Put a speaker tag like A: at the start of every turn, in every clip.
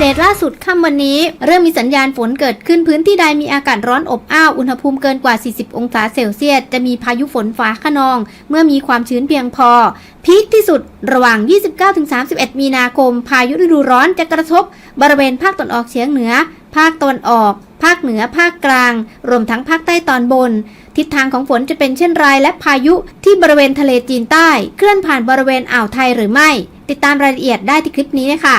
A: เดตล่าสุดค่ำวันนี้ เริ่มมีสัญญาณฝนเกิดขึ้นพื้นที่ใดมีอากาศร้อนอบอ้าว อุณหภูมิเกินกว่า 40 องศาเซลเซียส จะมีพายุฝนฟ้าขนอง เมื่อมีความชื้นเพียงพอ พีคที่สุดระหว่าง 29-31 มีนาคม พายุฤดูร้อนจะกระทบบริเวณภาคตะวันออกเฉียงเหนือ ภาคตะวันออก ภาคเหนือ ภาคกลาง รวมทั้งภาคใต้ตอนบน ทิศทางของฝนจะเป็นเช่นไรและพายุที่บริเวณทะเลจีนใต้ เคลื่อนผ่านบริเวณอ่าวไทยหรือไม่ ติดตามรายละเอียดได้ที่คลิปนี้เลยค่ะ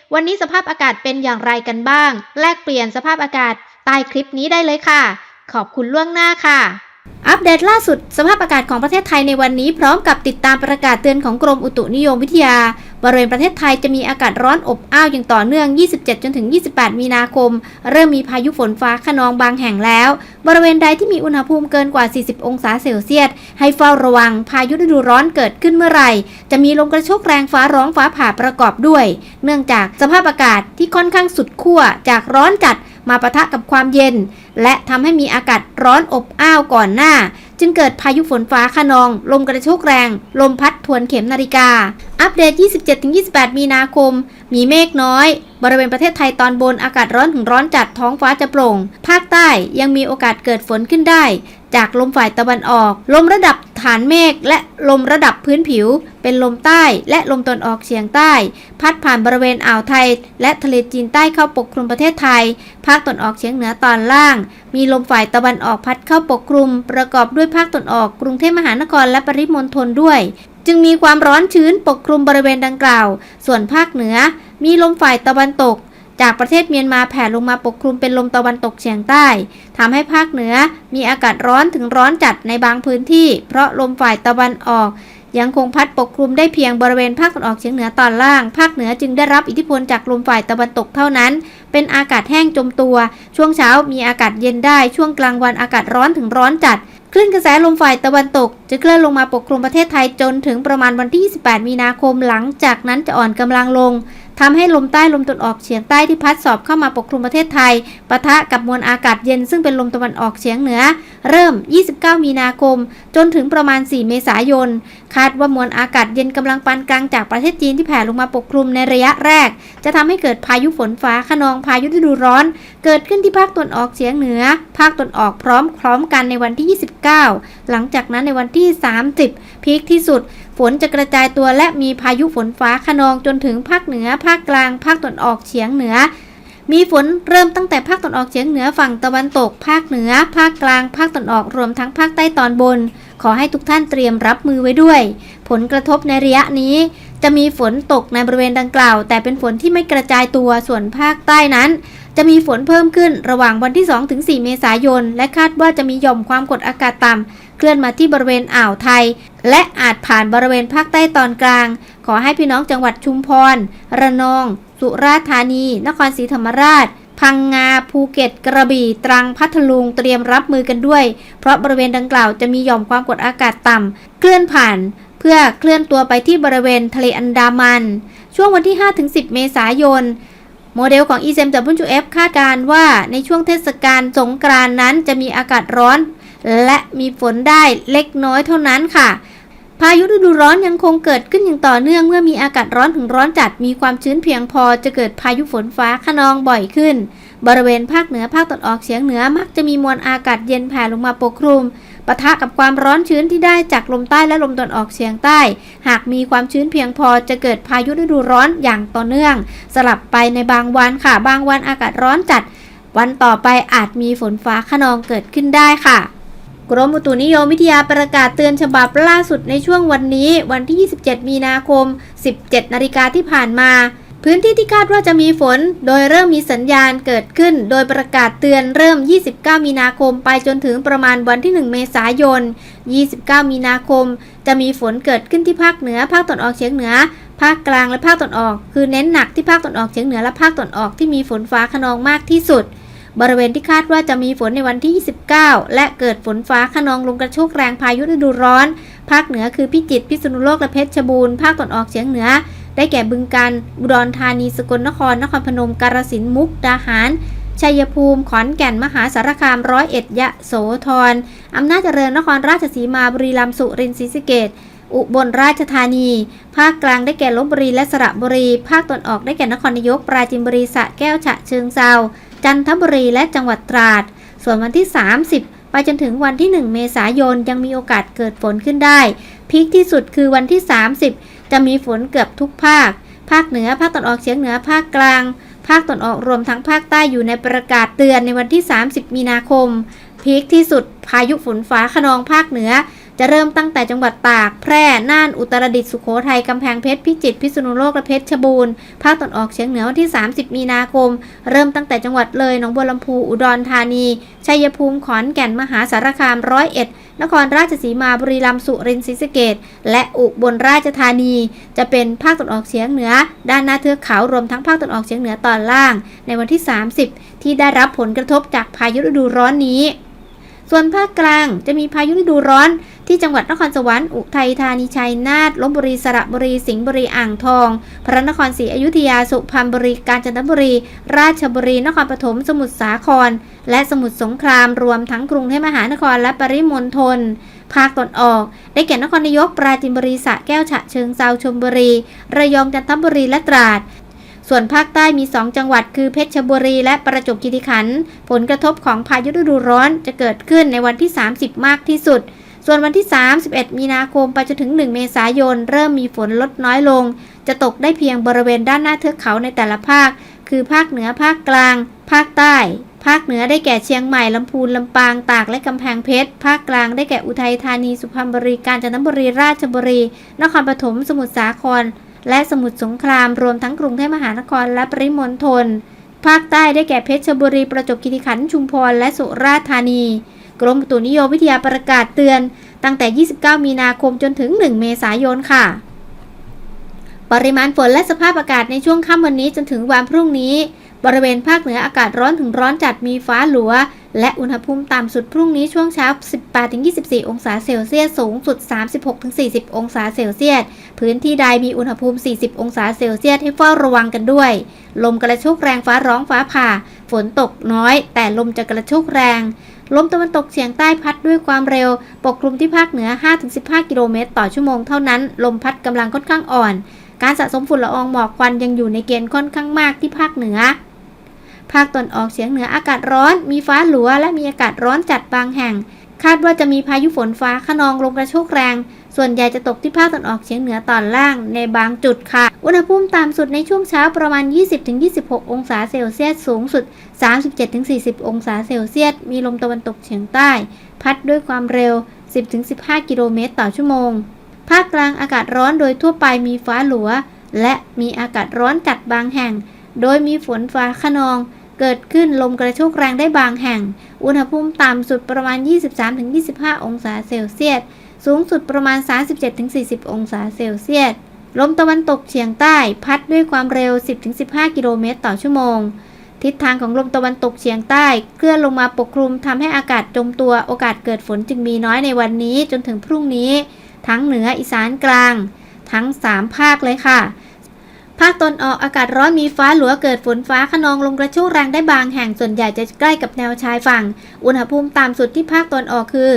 A: วันนี้สภาพอากาศเป็นอย่างไรกันบ้าง แลกเปลี่ยนสภาพอากาศใต้คลิปนี้ได้เลยค่ะ ขอบคุณล่วงหน้าค่ะ อัปเดตล่าสุด สภาพอากาศของประเทศไทยในวันนี้พร้อมกับติดตามประกาศเตือนของกรมอุตุนิยมวิทยา บริเวณประเทศไทยจะมีอากาศร้อนอบอ้าวอย่างต่อเนื่อง 27 จนถึง 28 มีนาคม เริ่มมีพายุฝนฟ้าขนองบางแห่งแล้ว บริเวณใดที่มีอุณหภูมิเกินกว่า 40 องศาเซลเซียส ให้เฝ้าระวังพายุฤดูร้อนเกิดขึ้นเมื่อไหร่ จะมีลมกระโชกแรงฟ้าร้องฟ้าผ่าประกอบด้วย เนื่องจากสภาพอากาศที่ค่อนข้างสุดขั้วจากร้อนจัดมาปะทะกับความเย็น และทำให้มีอากาศร้อนอบอ้าวก่อนหน้า จึงเกิดพายุฝนฟ้าคะนอง ลมกระโชกแรง ลมพัดทวนเข็มนาฬิกา อัปเดต 27-28 มีนาคม มีเมฆน้อย บริเวณประเทศไทยตอนบนอากาศร้อนถึงร้อนจัดท้องฟ้าจะโปร่ง ภาคใต้ยังมีโอกาสเกิดฝนขึ้นได้ จากลมฝ่ายตะวันออก ลมระดับฐานเมฆและลมระดับพื้นผิว เป็นลมใต้และลมตนออกเฉียงใต้ พัดผ่านบริเวณอ่าวไทย และทะเลจีนใต้เข้าปกคลุมประเทศไทย ภาคตนออกเฉียงเหนือตอนล่าง มีลมฝ่ายตะวันออกพัดเข้าปกคลุม ประกอบด้วยภาคตนออกกรุงเทพมหานครและปริมณฑลด้วย จึงมีความร้อนชื้นปกคลุมบริเวณดังกล่าว ส่วนภาคเหนือ มีลมฝ่ายตะวันตก จากประเทศเมียนมาแผ่ลงมาปกคลุมเป็นลมตะวันตกเฉียงใต้ทำให้ภาคเหนือมีอากาศร้อนถึงร้อนจัดในบางพื้นที่ เพราะลมฝ่ายตะวันออก ยังคงพัดปกคลุมได้เพียงบริเวณภาคตะวันออกเฉียงเหนือตอนล่าง ภาคเหนือจึงได้รับอิทธิพลจากลมฝ่ายตะวันตกเท่านั้น เป็นอากาศแห้งจมตัว ช่วงเช้ามีอากาศเย็นได้ ช่วงกลางวันอากาศร้อนถึงร้อนจัดคลื่นกระแสลมฝ่ายตะวันตก จะเคลื่อนลงมาปกคลุมประเทศไทยจนถึงประมาณวันที่ 28 มีนาคมหลังจากนั้นจะอ่อนกำลังลง ทำให้ลมใต้ลมตะวันออกเฉียงใต้ที่พัดสอบเข้ามาปกคลุมประเทศไทยปะทะกับมวลอากาศเย็นซึ่งเป็นลมตะวันออกเฉียงเหนือ เริ่ม 29 มีนาคม จนถึงประมาณ 4 เมษายน คาดว่ามวลอากาศเย็นกำลังปานกลางจากประเทศจีนที่แผ่ลงมาปกคลุมในระยะแรก จะทำให้เกิดพายุฝนฟ้าขนองพายุฤดูร้อน เกิดขึ้นที่ภาคตะวันออกเฉียงเหนือ ภาคตะวันออกพร้อมพร้อมกันในวันที่ 29 หลังจากนั้นในวันที่ 30 พีคที่สุด ฝนจะกระจายตัวและมีพายุฝนฟ้าขนองจนถึงภาคเหนือ ภาคกลาง ภาคตะวันออกเฉียงเหนือ มีฝนเริ่มตั้งแต่ภาคตะวันออกเฉียงเหนือฝั่งตะวันตก ภาคเหนือ ภาคกลาง ภาคตะวันออกรวมทั้งภาคใต้ตอนบน ขอให้ทุกท่านเตรียมรับมือไว้ด้วย ผลกระทบในระยะนี้ จะมีฝนตกในบริเวณดังกล่าว แต่เป็นฝนที่ไม่กระจายตัวส่วนภาคใต้นั้น จะมีฝนเพิ่มขึ้นระหว่างวันที่ 2-4 เมษายน และคาดว่าจะมีหย่อมความกดอากาศต่ำเคลื่อนมาที่บริเวณอ่าวไทย และอาจผ่านบริเวณภาคใต้ตอนกลาง ขอให้พี่น้องจังหวัดชุมพร ระนอง สุราษฎร์ธานี นครศรีธรรมราช พังงา ภูเก็ต กระบี่ ตรัง พัทลุง เตรียมรับมือกันด้วย เพราะบริเวณดังกล่าวจะมีหย่อมความกดอากาศต่ำ เคลื่อนผ่าน เพื่อเคลื่อนตัวไปที่บริเวณทะเลอันดามัน ช่วงวันที่ 5-10 เมษายนโมเดลของ e s m w f คาดการว่าในช่วงเทศกาลสงกรานนั้นจะมีอากาศร้อน และมีฝนได้เล็กน้อยเท่านั้นค่ะ พายุฤดูร้อนยังคงเกิดขึ้นอย่างต่อเนื่องเมื่อมีอากาศร้อนถึงร้อนจัดมีความชื้นเพียงพอจะเกิดพายุฝนฟ้าขนองบ่อยขึ้น บริเวณภาคเหนือภาคตะวันออกเฉียงเหนือมักจะมีมวลอากาศเย็นแผ่ลงมาปกคลุมปะทะกับความร้อนชื้นที่ได้จากลมใต้และลมตะวันออกเฉียงใต้ หากมีความชื้นเพียงพอจะเกิดพายุฤดูร้อนอย่างต่อเนื่อง สลับไปในบางวันค่ะ บางวันอากาศร้อนจัด วันต่อไปอาจมีฝนฟ้าขนองเกิดขึ้นได้ค่ะ กรมอุตุนิยมวิทยาประกาศเตือนฉบับล่าสุดในช่วงวันนี้ วันที่ 27 มีนาคม 17 นาฬิกาที่ผ่านมา พื้นที่ที่คาดว่าจะมีฝน โดยเริ่มมีสัญญาณเกิดขึ้น โดยประกาศเตือนเริ่ม 29 มีนาคม ไปจนถึงประมาณวันที่ 1 เมษายน 29 มีนาคม จะมีฝนเกิดขึ้นที่ภาคเหนือ ภาคตะวันออกเฉียงเหนือภาคกลางและภาคตะวันออก คือเน้นหนักที่ภาคตะวันออกเฉียงเหนือและภาคตะวันออกที่มีฝนฟ้าขนองมากที่สุด บริเวณที่คาดว่าจะมีฝนในวันที่ 29 และเกิดฝนฟ้าขนองลมกระโชกแรงพายุฤดูร้อน ภาคเหนือคือพิจิตรพิษณุโลกและเพชรบูรณ์ภาคตะวันออกเฉียงเหนือ ได้แก่บึงกาฬอุดรธานีสกลนคร นครพนมกาฬสินธุ์มุกดาหารชัยภูมิ ขอนแก่น มหาสารคาม ร้อยเอ็ด ยะโสธร อำนาจเจริญ นครราชสีมา บุรีรัมย์ สุรินทร์ศรีสะเกษอุบลราชธานี ภาคกลางได้แก่ลบบุรีและสระบุรี ภาคตะวันออกได้แก่นครนายก ปราจีนบุรี สระแก้ว ฉะเชิงเซา จันทบุรีและจังหวัดตราด ส่วนวันที่ 30 ไปจนถึงวันที่ 1 เมษายนยังมีโอกาสเกิดฝนขึ้นได้ พีคที่สุดคือวันที่ 30 จะมีฝนเกือบทุกภาค ภาคเหนือ ภาคตะวันออกเฉียงเหนือ ภาคกลาง ภาคตะวันออกรวมทั้งภาคใต้อยู่ในประกาศเตือนในวันที่ 30 มีนาคม พีคที่สุดพายุฝนฟ้าขนองภาคเหนือ จะเริ่มตั้งแต่จังหวัดตาก แพร่ น่าน อุตรดิตถ์ สุโขทัย กำแพงเพชร พิจิตร พิษณุโลก และเพชรบูรณ์ ภาคตะวันออกเฉียงเหนือวันที่ 30 มีนาคม เริ่มตั้งแต่จังหวัดเลย หนองบัวลำพู อุดรธานี ชัยภูมิ ขอนแก่น มหาสารคาม ร้อยเอ็ด นครราชสีมา บุรีรัมย์ สุรินทร์ ศรีสะเกษและอุบลราชธานี จะเป็นภาคตะวันออกเฉียงเหนือ ด้านหน้าเทือกเขา รวมทั้งภาคตะวันออกเฉียงเหนือตอนล่าง ในวันที่ 30 ที่ได้รับผลกระทบจากพายุฤดูร้อนนี้ ส่วนภาคกลางจะมีพายุฤดูร้อน ที่จังหวัดนครสวรรค์อุทัยธานีชัยนาทลบบุรีสระบุรีสิงห์บุรีอ่างทอง พระนครศรีอยุธยาสุพรรณบุรีกาญจนบุรี ราชบุรีนครปฐมสมุทรสาคร และสมุทรสงครามรวมทั้งกรุงเทพมหานครและปริมณฑลภาคตะวันออก ได้แก่นครนายกปราจีนบุรีสระแก้วฉะเชิงเซาชลบุรี ระยองจันทบุรีและตราดส่วนภาคใต้มี 2 จังหวัดคือเพชรบุรีและประจวบคีรีขันธ์ผลกระทบของพายุฤดูร้อนจะเกิดขึ้นในวันที่ 30 มากที่สุด ส่วนวันที่ 31 มีนาคมไปจนถึง 1 เมษายน เริ่มมีฝนลดน้อยลง จะตกได้เพียงบริเวณด้านหน้าเทือกเขาในแต่ละภาค คือภาคเหนือภาคกลาง ภาคใต้ ภาคเหนือได้แก่เชียงใหม่ ลำพูน ลำปาง ตาก และกำแพงเพชร ภาคกลางได้แก่อุทัยธานี สุพรรณบุรี กาญจนบุรี ราชบุรี นครปฐม สมุทรสาคร และสมุทรสงคราม รวมทั้งกรุงเทพมหานคร และปริมณฑล ภาคใต้ได้แก่เพชรบุรี ประจวบคีรีขันธ์ ชุมพร และสุราษฎร์ธานี กรมอุตุนิยมวิทยาประกาศเตือน ตั้งแต่ 29 มีนาคมจนถึง 1 เมษายนค่ะ ปริมาณฝนและสภาพอากาศในช่วงค่ำวันนี้จนถึงวันพรุ่งนี้ บริเวณภาคเหนืออากาศร้อนถึงร้อนจัดมีฟ้าหลัว และอุณหภูมิต่ำสุดพรุ่งนี้ช่วงเช้า 18-24 องศาเซลเซียส สูงสุด 36-40 องศาเซลเซียส พื้นที่ใดมีอุณหภูมิ 40 องศาเซลเซียสให้เฝ้าระวังกันด้วย ลมกระโชกแรงฟ้าร้องฟ้าผ่า ฝนตกน้อย แต่ลมจะกระโชกแรง ลมตะวันตกเฉียงใต้พัดด้วยความเร็ว ปกคลุมที่ภาคเหนือ 5-15 กิโลเมตรต่อชั่วโมงเท่านั้น ลมพัดกำลังค่อนข้างอ่อน การสะสมฝุ่นละอองหมอกควันยังอยู่ในเกณฑ์ค่อนข้างมากที่ภาคเหนือ ภาคตะวันออกเฉียงเหนืออากาศร้อน มีฟ้าหลัวและมีอากาศร้อนจัดบางแห่ง คาดว่าจะมีพายุฝนฟ้าขนองลมกระโชกแรง ส่วนใหญ่จะตกที่ภาคตะวันออกเฉียงเหนือตอนล่างในบางจุดค่ะ อุณหภูมิต่ำสุดในช่วงเช้าประมาณ 20-26 องศาเซลเซียส สูงสุด 37-40 องศาเซลเซียส มีลมตะวันตกเฉียงใต้ พัดด้วยความเร็ว 10-15 กิโลเมตรต่อชั่วโมง ภาคกลางอากาศร้อนโดยทั่วไปมีฟ้าหลัว และมีอากาศร้อนจัดบางแห่ง โดยมีฝนฟ้าขนองเกิดขึ้นลมกระโชกแรงได้บางแห่ง อุณหภูมิต่ำสุดประมาณ 23-25 องศาเซลเซียส สูงสุดประมาณ 37-40 องศาเซลเซียส ลมตะวันตกเฉียงใต้ พัดด้วยความเร็ว 10-15 กิโลเมตรต่อชั่วโมง ทิศทางของลมตะวันตกเฉียงใต้ เคลื่อนลงมาปกคลุมทำให้อากาศจมตัวโอกาสเกิดฝนจึงมีน้อยในวันนี้จนถึงพรุ่งนี้ ทั้งเหนืออีสานกลาง ทั้ง 3 ภาคเลยค่ะ ภาคตนออกอากาศร้อนมีฟ้าหลัวเกิดฝนฟ้าขนองลมกระโชกแรงได้บางแห่งส่วนใหญ่จะใกล้กับแนวชายฝั่ง อุณหภูมิต่ำสุดที่ภาคตนออกคือ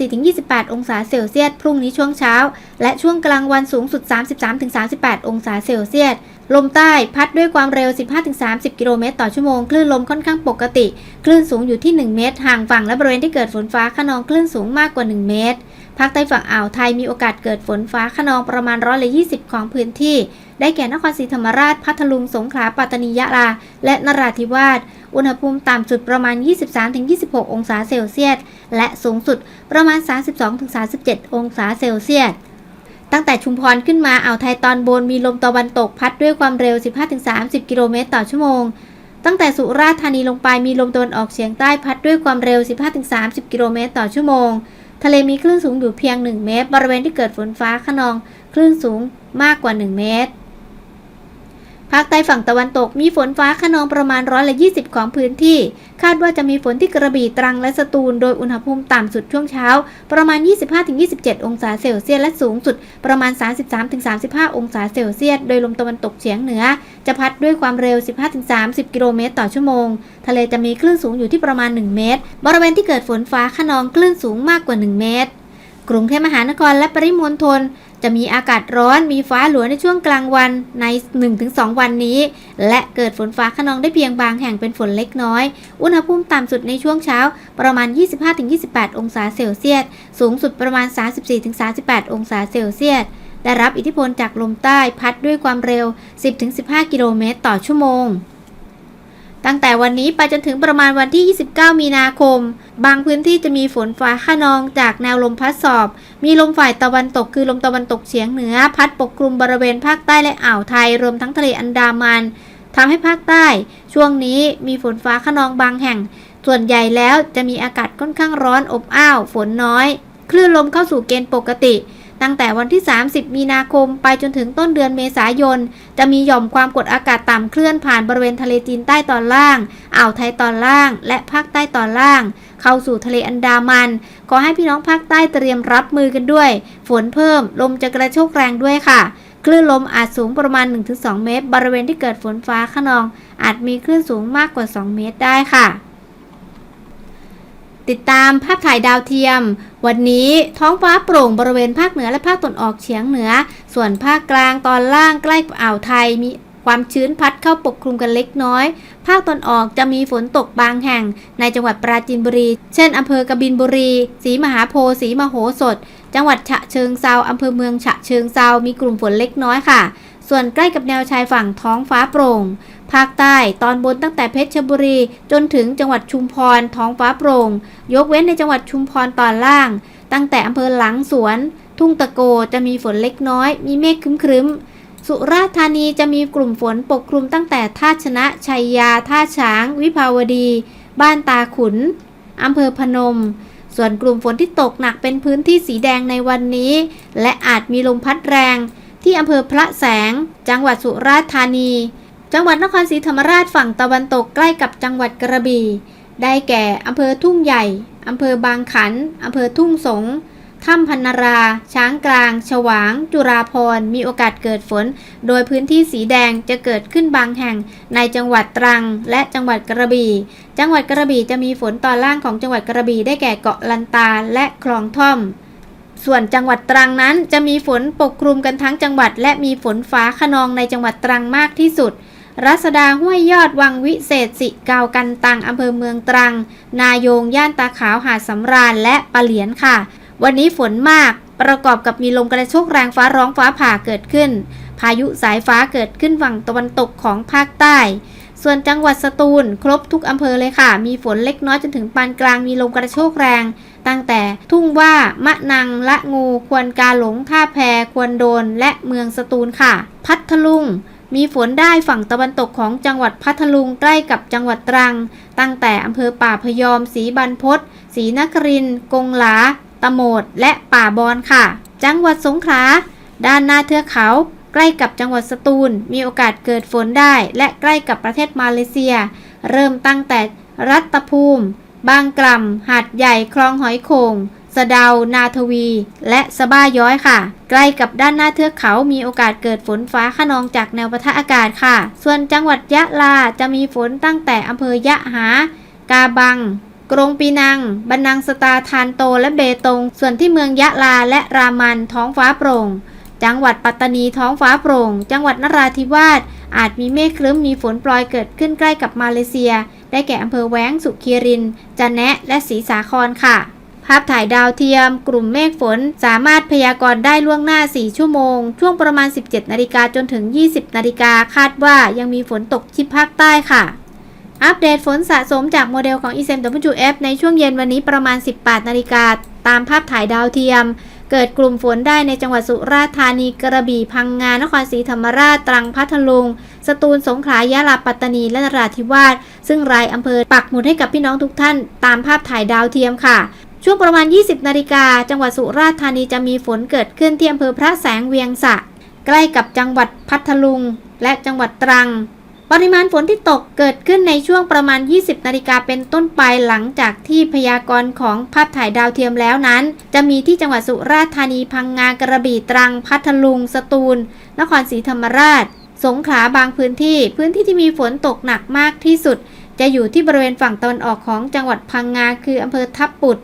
A: 24-28 องศาเซลเซียส พรุ่งนี้ช่วงเช้า และช่วงกลางวันสูงสุด 33-38 องศาเซลเซียส ลมใต้พัดด้วยความเร็ว 15-30 กิโลเมตรต่อชั่วโมง คลื่นลมค่อนข้างปกติ คลื่นสูงอยู่ที่ 1 เมตร ห่างฝั่งและบริเวณที่เกิดฝนฟ้าขนองคลื่นสูงมากกว่า 1 เมตร ภาคใต้ฝั่งอ่าวไทยมีโอกาสเกิดฝนฟ้าขนองประมาณร้อยละ20 ของพื้นที่ ได้แก่นครศรีธรรมราช พัทลุง สงขลา ปัตตานียะลา และนราธิวาส อุณหภูมิต่ำสุดประมาณ 23-26 องศาเซลเซียส และสูงสุดประมาณ 32-37 องศาเซลเซียส ตั้งแต่ชุมพรขึ้นมาอ่าวไทยตอนบนมีลมตะวันตกพัดด้วยความเร็ว 15-30 กิโลเมตรต่อชั่วโมง ตั้งแต่สุราษฎร์ธานีลงไปมีลมตะวันออกเฉียงใต้พัดด้วยความเร็ว 15-30 กิโลเมตรต่อชั่วโมง ทะเลมีคลื่นสูงอยู่เพียง 1 เมตร บริเวณที่เกิดฝนฟ้าขนอง คลื่นสูงมากกว่า 1 เมตร ภาคใต้ฝั่งตะวันตกมีฝนฟ้าขนองประมาณร้อยละ20 ของพื้นที่ คาดว่าจะมีฝนที่กระบี่ตรังและสตูล โดยอุณหภูมิต่ำสุดช่วงเช้า ประมาณ 25-27 องศาเซลเซียสและสูงสุดประมาณ 33-35 องศาเซลเซียส โดยลมตะวันตกเฉียงเหนือ จะพัดด้วยความเร็ว 15-30 กิโลเมตรต่อชั่วโมง ทะเลจะมีคลื่นสูงอยู่ที่ประมาณ 1 เมตร บริเวณที่เกิดฝนฟ้าขนองคลื่นสูงมากกว่า 1 เมตร กรุงเทพมหานครและปริมณฑล จะมีอากาศร้อนมีฟ้าหลวในช่วงกลางวันใน 1-2 วันนี้ และเกิดฝนฟ้าขนองได้เพียงบางแห่งเป็นฝนเล็กน้อย อุณหภูมิต่ำสุดในช่วงเช้าประมาณ 25-28 องศาเซลเซียส สูงสุดประมาณ 34-38 องศาเซลเซียส ได้รับอิทธิพลจากลมใต้พัดด้วยความเร็ว 10-15 กิโลเมตรต่อชั่วโมง ตั้งแต่วันนี้ไปจนถึงประมาณวันที่ 29 มีนาคม บางพื้นที่จะมีฝนฟ้าขนองจากแนวลมพัดสอบ มีลมฝ่ายตะวันตกคือลมตะวันตกเฉียงเหนือ พัดปกคลุมบริเวณภาคใต้และอ่าวไทย รวมทั้งทะเลอันดามันทำให้ภาคใต้ ช่วงนี้มีฝนฟ้าขนองบางแห่ง ส่วนใหญ่แล้วจะมีอากาศค่อนข้างร้อนอบอ้าว ฝนน้อย คลื่นลมเข้าสู่เกณฑ์ปกติ ตั้งแต่วันที่ 30 มีนาคมไปจนถึงต้นเดือนเมษายน จะมีหย่อมความกดอากาศต่ำเคลื่อนผ่านบริเวณทะเลจีนใต้ตอนล่าง อ่าวไทยตอนล่าง และภาคใต้ตอนล่าง เข้าสู่ทะเลอันดามัน ขอให้พี่น้องภาคใต้เตรียมรับมือกันด้วย ฝนเพิ่ม ลมจะกระโชกแรงด้วยค่ะ คลื่นลมอาจสูงประมาณ 1-2 เมตร บริเวณที่เกิดฝนฟ้าขนอง อาจมีคลื่นสูงมากกว่า 2 เมตรได้ค่ะ ติดตามภาพถ่ายดาวเทียม วันนี้ท้องฟ้าโปร่งบริเวณภาคเหนือและภาคตะวันออกเฉียงเหนือ ส่วนภาคกลางตอนล่างใกล้อ่าวไทยมีความชื้นพัดเข้าปกคลุมกันเล็กน้อย ภาคตอนออกจะมีฝนตกบางแห่ง ในจังหวัดปราจีนบุรี เช่นอำเภอกบินบุรีศรีมหาโพธิ์ศรีมโหสถ จังหวัดฉะเชิงเซาอำเภอเมืองฉะเชิงเซามีกลุ่มฝนเล็กน้อยค่ะ ส่วนใกล้กับแนวชายฝั่งท้องฟ้าโปร่ง ภาคใต้ตอนบนตั้งแต่เพชรบุรี จนถึงจังหวัดชุมพรท้องฟ้าโปร่ง ยกเว้นในจังหวัดชุมพรตอนล่าง ตั้งแต่อำเภอหลังสวน ทุ่งตะโกจะมีฝนเล็กน้อย มีเมฆครึ้มๆสุราษฎร์ธานีจะมีกลุ่มฝนปกคลุมตั้งแต่ท่าชนะชัยยา ท่าช้าง วิภาวดี บ้านตาขุนอำเภอพนม ส่วนกลุ่มฝนที่ตกหนักเป็นพื้นที่สีแดงในวันนี้ และอาจมีลมพัดแรง ที่อำเภอพระแสง จังหวัดสุราษฎร์ธานี จังหวัดนครศรีธรรมราชฝั่งตะวันตกใกล้กับจังหวัดกระบี่ ได้แก่อำเภอทุ่งใหญ่ อำเภอบางขัน อำเภอทุ่งสง ถ้ำพันนารา ช้างกลาง ฉวาง จุราพร มีโอกาสเกิดฝน โดยพื้นที่สีแดงจะเกิดขึ้นบางแห่ง ในจังหวัดตรัง และจังหวัดกระบี่ จังหวัดกระบี่จะมีฝนตอนล่างของจังหวัดกระบี่ได้แก่เกาะลันตาและคลองท่อมส่วนจังหวัดตรังนั้นจะมีฝนปกคลุมกันทั้งจังหวัด และมีฝนฟ้าขนองในจังหวัดตรังมากที่สุด รัศดาห้วยยอดวังวิเศษสิเกากันตังอำเภอเมืองตรัง นายงย่านตาขาวหาดสำราญและปะเหลียนค่ะ วันนี้ฝนมากประกอบกับมีลมกระโชกแรงฟ้าร้องฟ้าผ่าเกิดขึ้น พายุสายฟ้าเกิดขึ้นฝั่งตะวันตกของภาคใต้ ส่วนจังหวัดสตูล ครบทุกอำเภอเลยค่ะ มีฝนเล็กน้อยจนถึงปานกลางมีลมกระโชกแรง ตั้งแต่ทุ่งว่ามะนังละงู ควนกาหลงท่าแพควนโดนและเมืองสตูลค่ะ พัทลุง มีฝนได้ฝั่งตะวันตกของจังหวัดพัทลุงใกล้กับจังหวัดตรัง ตั้งแต่อำเภอป่าพยอมศรีบรรพศรีนคริน กงหลา ตะโมด และป่าบอนค่ะ จังหวัดสงขลา ด้านหน้าเทือกเขา ใกล้กับจังหวัดสตูล มีโอกาสเกิดฝนได้ และใกล้กับประเทศมาเลเซีย เริ่มตั้งแต่รัตภูมิ บางกล่ำหาดใหญ่ คลองหอยโขง สะเดา นาทวี และสะบ้าย้อยค่ะ ใกล้กับด้านหน้าเทือกเขามีโอกาสเกิดฝนฟ้าขนองจากแนวปะทะอากาศค่ะ ส่วนจังหวัดยะลาจะมีฝนตั้งแต่อำเภอยะหา กาบัง กรงปีนัง บันนังสตาทานโตและเบตง ส่วนที่เมืองยะลาและรามันท้องฟ้าโปร่ง จังหวัดปัตตานีท้องฟ้าโปร่ง จังหวัดนราธิวาสอาจมีเมฆครึ้มมีฝนโปรยเกิดขึ้นใกล้กับมาเลเซีย ได้แก่อำเภอแว้งสุขีรินจันแนะและศรีสาครค่ะ ภาพถ่ายดาวเทียม กลุ่มเมฆฝน สามารถพยากรณ์ได้ล่วงหน้า 4 ชั่วโมง ช่วงประมาณ 17 นาฬิกาจนถึง 20 นาฬิกาคาดว่ายังมีฝนตกที่ภาคใต้ค่ะ อัปเดตฝนสะสมจากโมเดลของ e s m w f ในช่วงเย็นวันนี้ประมาณ 18 นาฬิกาตามภาพถ่ายดาวเทียม เกิดกลุ่มฝนได้ในจังหวัดสุราษฎร์ธานีกระบี่พังงานครศรีธรรมราชตรังพัทลุงสตูลสงขลายะลาปัตตานีและนราธิวาสซึ่งรายอำเภอปักหมุดให้กับพี่น้องทุกท่าน ตามภาพถ่ายดาวเทียมค่ะ ช่วงประมาณ 20 นาฬิกา จังหวัดสุราษฎร์ธานีจะมีฝนเกิดขึ้นที่อำเภอพระแสงเวียงสะ ใกล้กับจังหวัดพัทลุง และจังหวัดตรัง ปริมาณฝนที่ตกเกิดขึ้นในช่วงประมาณ 20 นาฬิกาเป็นต้นไปหลังจากที่พยากรณ์ของภาพถ่ายดาวเทียมแล้วนั้น จะมีที่จังหวัดสุราษฎร์ธานีพังงากระบี่ตรัง พัทลุง สตูล นครศรีธรรมราช สงขลาบางพื้นที่ พื้นที่ที่มีฝนตกหนักมากที่สุด จะอยู่ที่บริเวณฝั่งตะวันออกของจังหวัดพังงาคืออำเภอทับปุด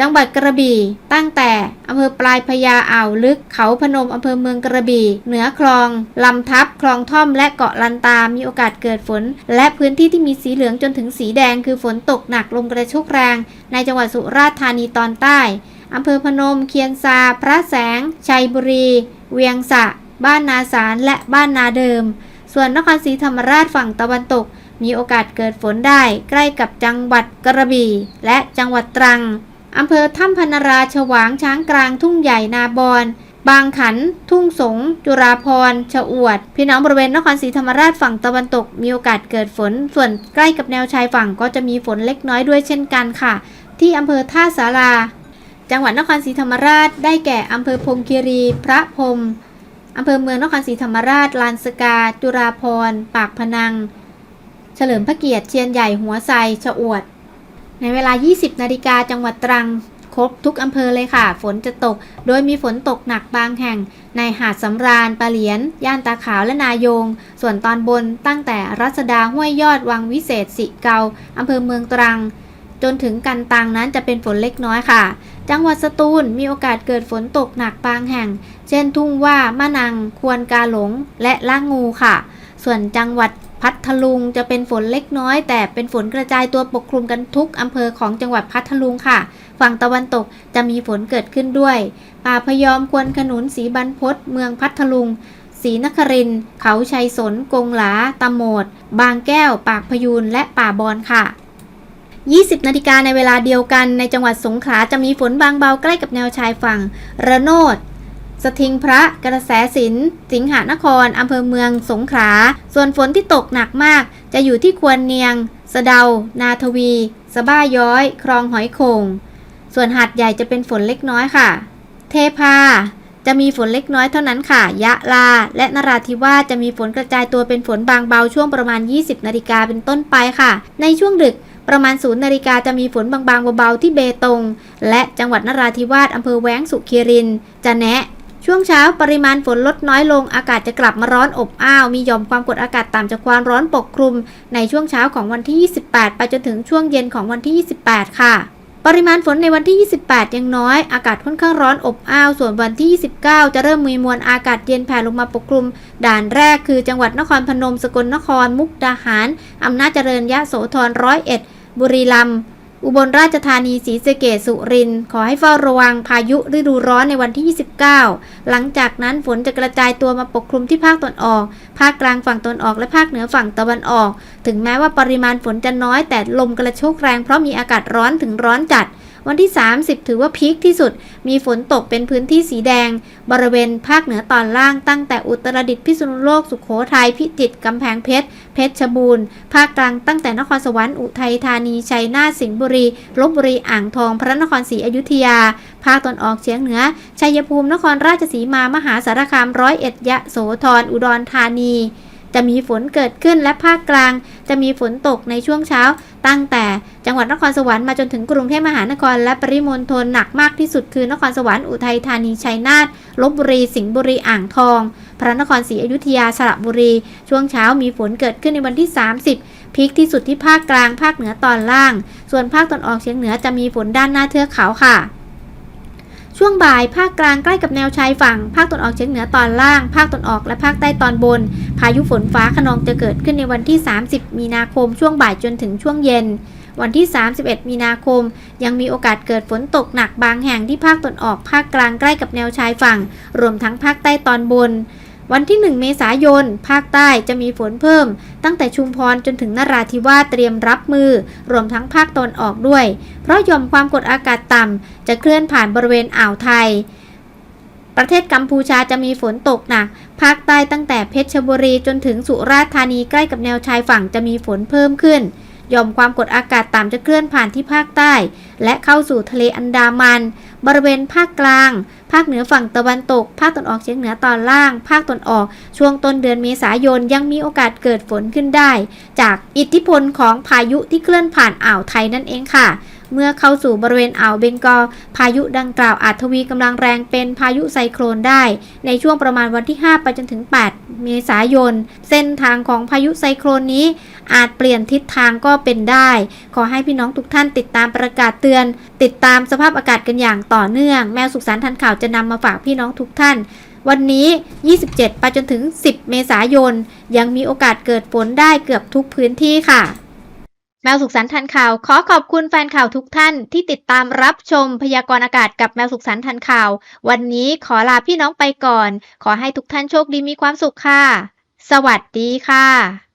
A: จังหวัดกระบี่ ตั้งแต่อำเภอปลายพญาอ่าวลึก เขาพนมอำเภอเมืองกระบี่ เหนือคลอง ลำทับ คลองท่อม และเกาะลันตา มีโอกาสเกิดฝน และพื้นที่ที่มีสีเหลืองจนถึงสีแดง คือฝนตกหนักลมกระโชกแรง ในจังหวัดสุราษฎร์ธานีตอนใต้อำเภอพนม เคียนซา พระแสง ชัยบุรี เวียงสะ บ้านนาสาร และบ้านนาเดิม ส่วนนครศรีธรรมราชฝั่งตะวันตก มีโอกาสเกิดฝนได้ ใกล้กับจังหวัดกระบี่ และจังหวัดตรัง อำเภอถ้ำพนราฉวางช้างกลางทุ่งใหญ่นาบอนบางขัน ทุ่งสง จุราพรณ์ชะอวด พี่น้องบริเวณนครศรีธรรมราชฝั่งตะวันตก มีโอกาสเกิดฝน ส่วนใกล้กับแนวชายฝั่งก็จะมีฝนเล็กน้อยด้วยเช่นกันค่ะ ที่อำเภอท่าสารา จังหวัดนครศรีธรรมราช ได้แก่อำเภอพรมคีรี พระพรมอำเภอเมืองนครศรีธรรมราช ลานสกา จุราพรปากพนัง เฉลิมพระเกียรติเชียนใหญ่หัวไซชะอวด ในเวลา 20 นาฬิกาจังหวัดตรังครบทุกอำเภอเลยค่ะ ฝนจะตก โดยมีฝนตกหนักบางแห่ง ในหาดสำราญปะเหลียน ย่านตาขาวและนายง ส่วนตอนบนตั้งแต่รัศดาห้วยยอดวังวิเศษสิเกาอำเภอเมืองตรัง จนถึงกันตังนั้นจะเป็นฝนเล็กน้อยค่ะ จังหวัดสตูลมีโอกาสเกิดฝนตกหนักบางแห่ง เช่นทุ่งว่ามะนัง ควรกาหลง และล่างงูค่ะ ส่วนจังหวัด พัทลุงจะเป็นฝนเล็กน้อย แต่เป็นฝนกระจายตัวปกคลุมกันทุกอำเภอของจังหวัดพัทลุงค่ะ ฝั่งตะวันตกจะมีฝนเกิดขึ้นด้วย ป่าพยอมควรขนุนสีบรรพตเมืองพัทลุงศรีนคริน เขาชัยสน กงหลา ตะโมด บางแก้ว ปากพยูน และป่าบอนค่ะ 20 นาฬิกาในเวลาเดียวกันในจังหวัดสงขลาจะมีฝนบางเบาใกล้กับแนวชายฝั่ง ระโนด สทิงพระกระแสสินสิงหานครอำเภอเมืองสงขลาส่วนฝนที่ตกหนักมาก จะอยู่ที่ควรเนียง สะเดา นาทวีสะบ้าย้อย คลองหอยโขงส่วนหาดใหญ่จะเป็นฝนเล็กน้อยค่ะ เทพาจะมีฝนเล็กน้อยเท่านั้นค่ะ ยะลา และนราธิวาสจะมีฝนกระจายตัวเป็นฝนบางเบาช่วงประมาณ 20 นาฬิกาเป็นต้นไปค่ะ ในช่วงดึกประมาณศูนย์นาฬิกาจะมีฝนบางๆเบาๆที่เบตง และจังหวัดนราธิวาสอำเภอแว้งสุขีรินจะแนะ ช่วงเช้าปริมาณฝนลดน้อยลง อากาศจะกลับมาร้อนอบอ้าว มีหย่อมความกดอากาศต่ำจากความร้อนปกคลุม ในช่วงเช้าของวันที่ 28 ไปจนถึงช่วงเย็นของวันที่ 28 ค่ะ ปริมาณฝนในวันที่ 28 ยังน้อย อากาศค่อนข้างร้อนอบอ้าว ส่วนวันที่ 29 จะเริ่มมีมวลอากาศเย็นแผ่ลงมาปกคลุม ด่านแรกคือจังหวัดนครพนม สกลนคร มุกดาหาร อำนาจเจริญ ยะโสธรร้อยเอ็ด บุรีรัมย์ อุบลราชธานีศรีสะเกษสุริน ขอให้เฝ้าระวังพายุฤดูร้อนในวันที่ 29 หลังจากนั้นฝนจะกระจายตัวมาปกคลุมที่ภาคตะวันออก ภาคกลางฝั่งตะวันออกและภาคเหนือฝั่งตะวันออก ถึงแม้ว่าปริมาณฝนจะน้อยแต่ลมกระโชกแรงเพราะมีอากาศร้อนถึงร้อนจัด วันที่ 30 ถือว่าพีคที่สุด มีฝนตกเป็นพื้นที่สีแดง บริเวณภาคเหนือตอนล่างตั้งแต่อุตรดิตถ์พิษณุโลกสุขโขทัยพิจิตรกำแพงเพชร เพชรบูรณ์ ภาคกลางตั้งแต่นครสวรรค์อุทัยธานีชัยนาทสิงห์บุรีลบบุรีอ่างทอง พระนครศรีอยุธยา ภาคตอนออกเฉียงเหนือ ชัยภูมินครราชสีมามหาสารคามร้อยเอ็ดยะโสธรอุดรธานี จะมีฝนเกิดขึ้นและภาคกลาง จะมีฝนตกในช่วงเช้า ตั้งแต่จังหวัดนครสวรรค์มาจนถึงกรุงเทพมหานครและปริมณฑลหนักมากที่สุดคือนครสวรรค์อุทัยธานีชัยนาทลบบุรีสิงห์บุรีอ่างทอง พระนครศรีอยุธยาสระบุรี ช่วงเช้ามีฝนเกิดขึ้นในวันที่ 30พีคที่สุดที่ภาคกลางภาคเหนือตอนล่าง ส่วนภาคตอนออกเฉียงเหนือจะมีฝนด้านหน้าเทือกเขาค่ะ ช่วงบ่ายภาคกลางใกล้กับแนวชายฝั่ง ภาคตะวันออกเฉียงเหนือตอนล่าง ภาคตะวันออกและภาคใต้ตอนบน พายุฝนฟ้าขนองจะเกิดขึ้นในวันที่ 30 มีนาคม ช่วงบ่ายจนถึงช่วงเย็น วันที่ 31 มีนาคม ยังมีโอกาสเกิดฝนตกหนักบางแห่งที่ภาคตะวันออก ภาคกลางใกล้กับแนวชายฝั่ง รวมทั้งภาคใต้ตอนบน วันที่ 1 เมษายน ภาคใต้จะมีฝนเพิ่ม ตั้งแต่ชุมพรจนถึงนราธิวาสเตรียมรับมือ รวมทั้งภาคตอนออกด้วย เพราะย่อมความกดอากาศต่ำ จะเคลื่อนผ่านบริเวณอ่าวไทย ประเทศกัมพูชาจะมีฝนตกหนัก ภาคใต้ตั้งแต่เพชรบุรีจนถึงสุราษฎร์ธานีใกล้กับแนวชายฝั่งจะมีฝนเพิ่มขึ้น ย่อมความกดอากาศต่ำจะเคลื่อนผ่านที่ภาคใต้ และเข้าสู่ทะเลอันดามัน บริเวณภาคกลาง ภาคเหนือฝั่งตะวันตก ภาคตะวันออกเฉียงเหนือตอนล่าง ภาคตะวันออก ช่วงต้นเดือนเมษายนยังมีโอกาสเกิดฝนขึ้นได้ จากอิทธิพลของพายุที่เคลื่อนผ่านอ่าวไทยนั่นเองค่ะ เมื่อเข้าสู่บริเวณอ่าวเบงกอลพายุดังกล่าวอาจทวีกำลังแรงเป็นพายุไซโครนได้ ในช่วงประมาณวันที่ 5 ไปจนถึง 8 เมษายน เส้นทางของพายุไซโครนนี้ อาจเปลี่ยนทิศทางก็เป็นได้ ขอให้พี่น้องทุกท่านติดตามประกาศเตือน ติดตามสภาพอากาศกันอย่างต่อเนื่อง แมวสุขสันต์ทันข่าวจะนำมาฝากพี่น้องทุกท่านวันนี้ 27 ไปจนถึง 10 เมษายน ยังมีโอกาสเกิดฝนได้เกือบทุกพื้นที่ค่ะ แมวสุขสันต์ทันข่าว ขอขอบคุณแฟนข่าวทุกท่านที่ติดตามรับชมพยากรณ์อากาศกับแมวสุขสันต์ทันข่าว วันนี้ขอลาพี่น้องไปก่อน ขอให้ทุกท่านโชคดีมีความสุขค่ะ สวัสดีค่ะ